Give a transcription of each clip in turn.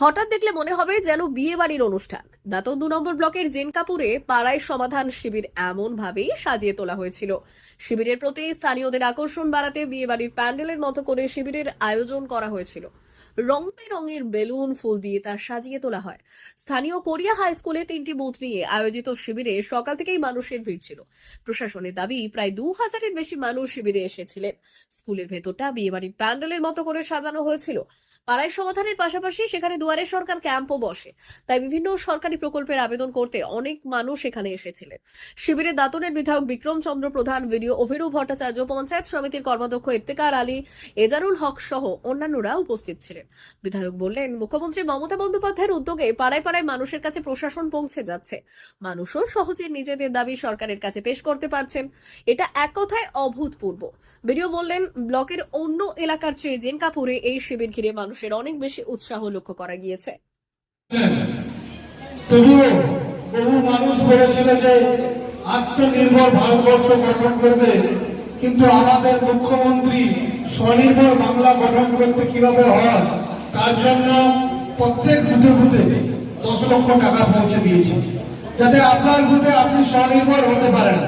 হঠাৎ দেখলে মনে হবে যেন বিয়ে বাড়ির অনুষ্ঠান। দাঁতন দু নম্বর ব্লকের জেন কাপুরে পাড়ায় সমাধান শিবির এমন ভাবেই সাজিয়ে তোলা হয়েছিল। শিবিরের প্রতি স্থানীয়দের আকর্ষণ বাড়াতে বিয়ে বাড়ির প্যান্ডেলের মতো করে শিবিরের আয়োজন করা হয়েছিল। রং বেরঙের বেলুন, ফুল দিয়ে তা সাজিয়ে তোলা হয়। স্থানীয় কোরিয়া হাই স্কুলে তিনটি বুথ নিয়ে আয়োজিত শিবিরে সকাল থেকেই মানুষের ভিড় ছিল। প্রশাসনের দাবি, প্রায় দু হাজারের বেশি মানুষ শিবিরে এসেছিলেন। স্কুলের ভেতরটা বিয়েবাড়ির প্যান্ডেলের মতো করে সাজানো হয়েছিল। পাড়ায় সমাধানের পাশাপাশি সেখানে দুয়ারে সরকার ক্যাম্পও বসে। তাই বিভিন্ন সরকারি প্রকল্পের আবেদন করতে অনেক মানুষ এখানে এসেছিলেন। শিবিরে দাতনের বিধায়ক বিক্রম চন্দ্র প্রধান ভিডিও অভিরূপ ভট্টাচার্য, পঞ্চায়েত সমিতির কর্মাধ্যক্ষ ইফতেকার আলী, এজারুল হক সহ অন্যান্যরা উপস্থিত ছিলেন বিধায়ক বললেন, মুখ্যমন্ত্রী মমতা বন্দ্যোপাধ্যায়ের উদ্যোগে পাড়ায় পাড়ায় মানুষের কাছে প্রশাসন পৌঁছে যাচ্ছে। মানুষও সহজে নিজেদের দাবি সরকারের কাছে পেশ করতে পারছেন। এটা এক কথায় অভূতপূর্ব। ভিডিও বললেন, ব্লকের অন্য এলাকার চেয়ে জেনকাপুরে এই শিবির ঘিরে মানুষের অনেক বেশি উৎসাহ লক্ষ্য করা গিয়েছে। বহু মানুষ বলেছিল যে আত্মনির্ভর ভারতবর্ষ গঠন করবে। কিন্তু আমাদের মুখ্যমন্ত্রী স্বনির্ভর বাংলা গঠন করতে কীভাবে হয়, তার জন্য প্রত্যেক বুথে বুথে দশ লক্ষ টাকা পৌঁছে দিয়েছে। যাতে আপনার বুথে আপনি স্বনির্ভর হতে পারেন।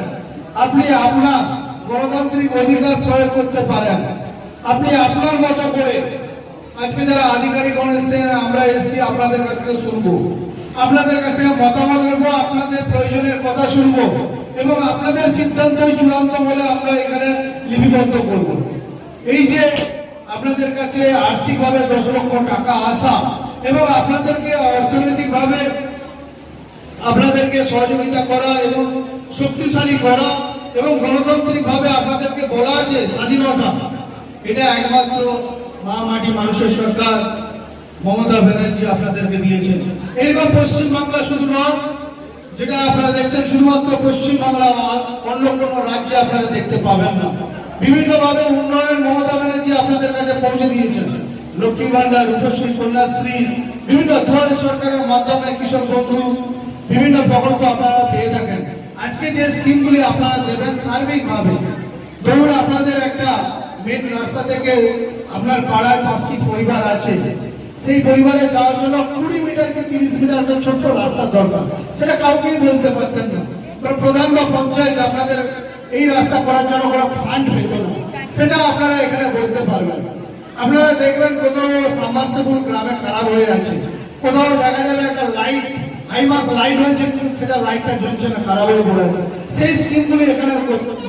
আপনি আপনার গণতান্ত্রিক অধিকার প্রয়োগ করতে পারেন। আপনি আপনার মতো করে আজকে যারা আধিকারিকগণ এসেছেন আমরা এসেছি আপনাদের কাছ থেকে শুনব। আপনাদের কাছ থেকে মতামত নেব, আপনাদের প্রয়োজনের কথা শুনব এবং আপনাদের সিদ্ধান্তই চূড়ান্ত বলে আমরা এখানে লিপিবদ্ধ করব। এই যে আপনাদের কাছে আর্থিকভাবে দশ লক্ষ টাকা আসা এবং আপনাদেরকে অর্থনৈতিকভাবে আপনাদেরকে সহযোগিতা করা এবং শক্তিশালী করা এবং গণতান্ত্রিক ভাবে আপনাদেরকে বলার যে স্বাধীনতা, এটা একমাত্র মা মাটি মানুষের সরকার মমতা ব্যানার্জি আপনাদেরকে দিয়েছেন। এরকম পশ্চিমবাংলা শুধু নয়, যেটা আপনারা দেখছেন, শুধুমাত্র পশ্চিমবাংলা, অন্য কোনো রাজ্যে আপনারা দেখতে পাবেন না। বিভিন্ন ভাবে উন্নয়ন মমতা ব্যানার্জি আপনাদের কাছে পৌঁছে দিয়েছেন। লক্ষ্মী ভান্ডার, রূপশ্রী, কন্যাশ্রী, বিভিন্ন দুয়ারে সরকারের মাধ্যমে কৃষক বন্ধু, বিভিন্ন প্রকল্প আপনারা পেয়ে থাকেন। আজকে যে স্কিমগুলি আপনারা দেবেন সার্বিকভাবে, ধরুন আপনাদের একটা মেন রাস্তা থেকে আপনার পাড়ায় পাঁচটি পরিবার আছে। সেই পরিবারে যাওয়ার জন্য কুড়ি মিটার কি তিরিশ মিটার একটা ছোট্ট রাস্তার দরকার। সেটা কাউকেই বলতে পারতেন না। প্রধান বা পঞ্চায়েত আপনাদের এই রাস্তা করার জন্য কোনো ফান্ড পেত না। সেটা আপনারা এখানে বলতে পারবেন। আপনারা দেখবেন কোথাও সাবমার্সিবল গ্রামে খারাপ হয়ে আছে কোথাও দেখা যাবে একটা লাইট হাই মাস লাইট হয়েছে, কিন্তু সেটা লাইটটা জ্বলছে না, খারাপ হয়ে পড়ে সেই স্কিমগুলি এখানে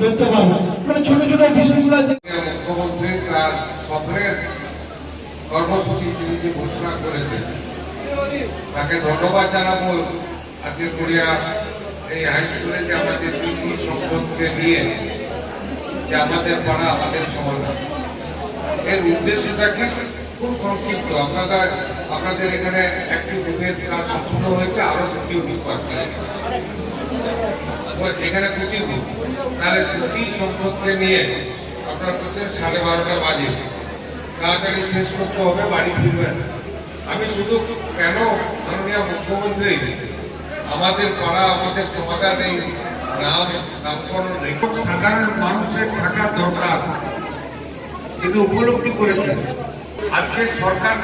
দেখতে পারবেন। মানে ছোট ছোট বিষয়গুলো আছে। মুখ্যমন্ত্রী তার সফরের কর্মসূচি তিনি যে ঘোষণা করেছেন, তাকে ধন্যবাদ জানাব। আজকে কোরিয়া এই হাই স্কুলে যে আমাদের তিনটি সংসদকে নিয়ে যে আমাদের পাড়া, আমাদের সমাধান এর উদ্দেশ্যটা কি? খুব সংক্ষিপ্ত। আপনারা, আপনাদের এখানে একটি বুথের কাজ সম্পূর্ণ হয়েছে আরও দুটি বুথ বাকি। এখানে দুটি বুথ তাহলে দুটি সংসদকে নিয়ে আপনারা বলছেন সাড়ে বারোটা বাজে। তাড়াতাড়ি শেষ করতে হবে, বাড়ি ফিরবেন আমি শুধু কেন মাননীয় মুখ্যমন্ত্রী আমাদের পাড়া আমাদের সমাধান এই নাম, নামকরণ সাধারণ মানুষের থাকা দরকার। তিনি উপলব্ধি করেছেন। আজকে সরকার,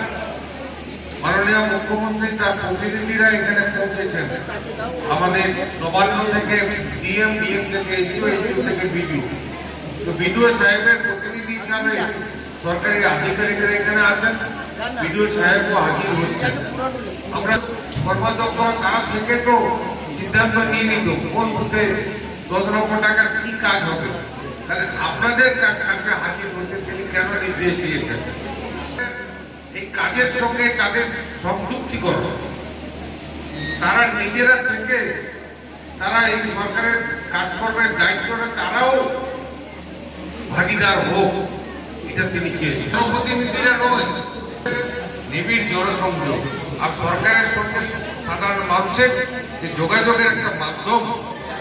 মাননীয় মুখ্যমন্ত্রী তার প্রতিনিধিরা এখানে পৌঁছেছেন। আমাদের নবান্ন থেকে ডিএম ডিএম থেকে এসডিও এসডিও থেকে বিডিও। তো বিডিও সাহেবের প্রতিনিধি হিসাবে সরকারি আধিকারিকেরা এখানে আছেন। বিডিও সাহেবও হাজির হচ্ছেন। আমরা কর্মাধ্যক্ষ তারা থেকে তো সিদ্ধান্ত নিয়ে নিত, কোন বুথে দশ লক্ষ টাকার কি কাজ হবে? তাহলে আপনাদের কাছে হাজির হতে তিনি কেন নির্দেশ দিয়েছেন? এই কাজের সঙ্গে তাদের সংযুক্তিকরণ। তারা নিজেরা থেকে তারা এই সরকারের কাজকর্মের দায়িত্বটা তারাও ভাগিদার হোক, এটা তিনি চেয়েছেন। জনপ্রতিনিধিরা নয়। নিবিড় জনসংযোগ। আর সরকারের সঙ্গে সাধারণ মানুষের যে যোগাযোগের একটা মাধ্যম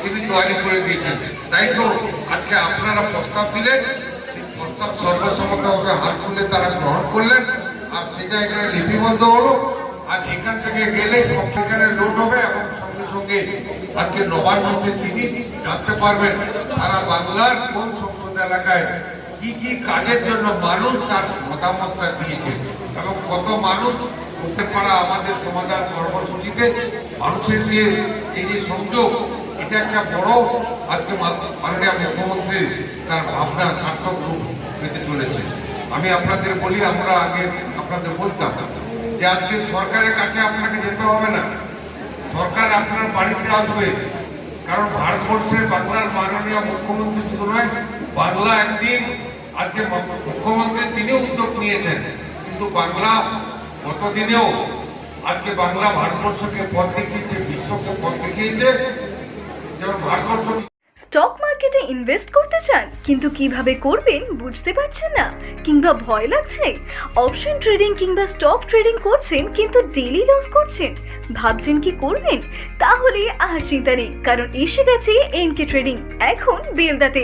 তিনি তৈরি করে দিয়েছেন। তাই তো আজকে আপনারা প্রস্তাব দিলেন, সেই প্রস্তাব সর্বসম্মতভাবে হাত তুলে তারা গ্রহণ করলেন, আর সেটা এখানে লিপিবদ্ধ হলো। আর এখান থেকে গেলে সেখানে লোড হবে এবং সঙ্গে সঙ্গে আজকে নবান্নতে তিনি জানতে পারবেন সারা বাংলার কোন সংসদ এলাকায় কি কি কাজের জন্য মানুষ তার মতামতটা দিয়েছে। এবং কত মানুষ করতে পারা আমাদের সমাধান কর্মসূচিতে মানুষের যে এই যে সংযোগ, এটা একটা বড় আজকে মাননীয় মুখ্যমন্ত্রী তার ভাবনা সার্থক রূপ পেতে চলেছে। আমি আপনাদের বলি, আমরা আগে আপনাদের বলতাম যে আজকে সরকারের কাছে আপনাকে যেতে হবে না। সরকার আপনার বাড়িতে আসবে। কারণ ভারতবর্ষের বাংলার মাননীয় মুখ্যমন্ত্রী শুধু নয়, বাংলা একদিন আজকে মুখ্যমন্ত্রী তিনি উদ্যোগ নিয়েছেন, কিন্তু বাংলা গতদিনেও আজকে বাংলা ভারতবর্ষকে পথ দেখিয়েছে, বিশ্বকে পথ দেখিয়েছে, যেমন ভারতবর্ষ স্টক মার্কেটে ইনভেস্ট করতে চান, কিন্তু কীভাবে করবেন বুঝতে পারছেন না, কিংবা ভয় লাগছে? অপশন ট্রেডিং কিংবা স্টক ট্রেডিং করছেন, কিন্তু ডেলি লস করছেন, ভাবছেন কি করবেন? তাহলে আর চিন্তা নেই, কারণ এসে গেছে এনকে ট্রেডিং, এখন বেলদাতে।